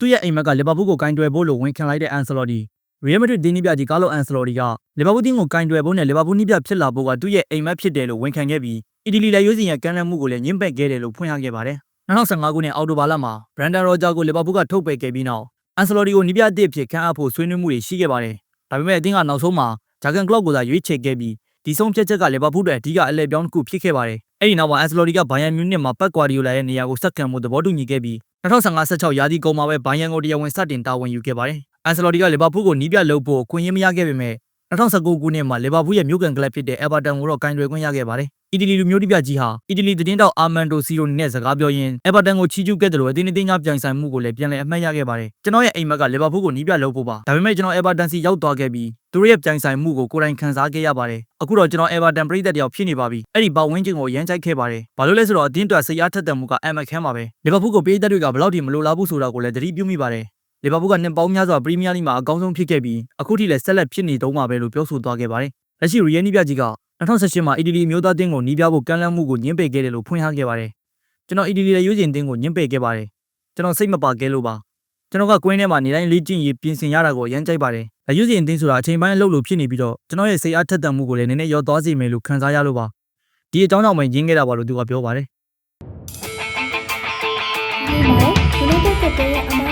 သူ့ရဲ့အိမ်မက်ကလီဗာပူးကိုကင်တွယ်ဖို့လို့ဝန်ခံလိုက်တဲ့အန်ဆယ်လော်တီရီယယ်မက်ဒရစ်တင်းနီးပြကြီးကားလိုအန်ဆယ်လော်တီကလီဗာပူးတင်းကိုကင်တွယ်ဖို့နဲ့လီဗာပူးနီးပြဖြစ်လာဖို့ကသူ့ရဲ့အိမ်မက်ဖြစ်တယ်လို့ဝန်ခံခဲ့ပြီးအီတလီလက်ရွေးစင်ရဲ့ကမ်းလှမ်းမှုကိုလည်းညှင်းပယ်ခဲ့တယ်လို့ဖွင့်ရခဲ့ပါတယ်2015ခုနှစ်အောက်တိုဘာလမှာဘရန်ဒန်ရောဂျာကိုလီဗာပူးကထုတ်ပယ်ခဲ့ပြီးနောက်အန်ဆယ်လော်တီကိုနီးပြအသစ်ဖြစ်ခန့်အပ်ဖို့ဆွေးနွေးမှုတွေရှိခဲ့ပါတယ်ဒါပေမဲ့အသင်းကနောက်ဆုံးမှာဂျာဂန်ကလော့ကိုသာရွေးချယ်ခဲ့ပြီး ဒီဆုံးဖြတ်ချက်ကလီဗာပူးအတွက်အဓိကအလဲပြောင်းတစ်ခုဖြစ်ခဲ့ပါတယ်အဲ့ဒီနောက်မှာအန်ဆယ်လော်တီကဘိုင်ယန်မြူးနစ်မှာပက်ကွာဒီယိုလာရဲ့နေရာကိုဆက်ခံမှုသဘောတူညီခဲ့ပြီး2015-16ရာသီကုန်မှာပဲဘိုင်ယန်ကိုတရားဝင်စတင်တာဝန်ယူခဲ့ပါတယ်။အန်ဆယ်လော်တီကလီဗာပူးကိုနီးပြလုပ်ဖို့ခွင့်ရမရခဲ့ပေမဲ့ 2019ခုနှစ်မှာလီဗာပူးရဲ့မြို့ကန်ကလပ်ဖြစ်တဲ့အဲဗာတန်ကိုတော့ကင်တွယ်ခွင့်ရခဲ့ပါတယ်။အီတလီလူမျိုးတိပြကြီးဟာအီတလီသတင်းတောက်အာမန်ဒိုစီရိုနီနဲ့စကားပြောရင်းအဲဗာတန်ကိုချီးကျူးခဲ့တယ်လို့အသင်းအသင်းကပြိုင်ဆိုင်မှုကိုလည်းပြန်လည်အမှတ်ရခဲ့ပါတယ်။ကျွန်တော်ရဲ့အိမ်မက်ကလီဗာပူးကိုနီးပြလုပ်ဖို့ပါ။ဒါပေမဲ့ကျွန်တော်အဲဗာတန်စီရောက်သွားခဲ့ပြီးသူတို့ရဲ့ပြိုင်ဆိုင်မှုကိုကိုယ်တိုင်ခံစားခဲ့ရပါတယ်။အခုတော့ကျွန်တော်အဲဗာတန်ပရိသတ်တယောက်ဖြစ်နေပါပြီ။အဲ့ဒီပတ်ဝန်းကျင်ကိုရမ်းကြိုက်ခဲ့ပါတယ်။ဘာလို့လဲဆိုတော့အသင်းအတွက်စိတ်အားထက်သန်မှုကအမခမ်းပါပဲ။လီဗာပူးကိုပရိသတ်တွေကဘယ်လောက်ထိမလိုလားဘူးဆိုတာကိုလည်းသတိပြုမိပါတယ်။ လီဗာပူးကနှစ်ပေါင်းများစွာပရီးမီးယားလိမှာအကောင်းဆုံးဖြစ်ခဲ့ပြီးအခုထိလည်းဆက်လက်ဖြစ်နေတုန်းပါပဲလို့ပြောဆိုသွားခဲ့ပါတယ်။လက်ရှိရီယယ်နီးပြကြီးက2018မှာအီတလီမျိုးသားတင်းကိုနီးပြဖို့ကမ်းလှမ်းမှုကိုညှင်းပယ်ခဲ့တယ်လို့ဖွင့်ဟခဲ့ပါတယ်။ကျွန်တော်အီတလီရဲ့ရွေးချင်တင်းကိုညှင်းပယ်ခဲ့ပါတယ်။ကျွန်တော်စိတ်မပါခဲ့လို့ပါ။ကျွန်တော်ကကွင်းထဲမှာနေတိုင်းလေ့ကျင့်ရေးပြင်ဆင်ရတာကိုရမ်းကြိုက်ပါတယ်။အရွေးချင်တင်းဆိုတာအချိန်ပိုင်းအလုပ်လို့ဖြစ်နေပြီးတော့ကျွန်တော်ရဲ့စိတ်အားထက်သန်မှုကိုလည်းနည်းနည်းရောသွားစေမယ်လို့ခံစားရလို့ပါ။ဒီအကြောင်းကြောင့်ပဲညင်းခဲ့တာပါလို့သူကပြောပါတယ်။ဒီမှာ United ကတဲ့ရဲ့အမ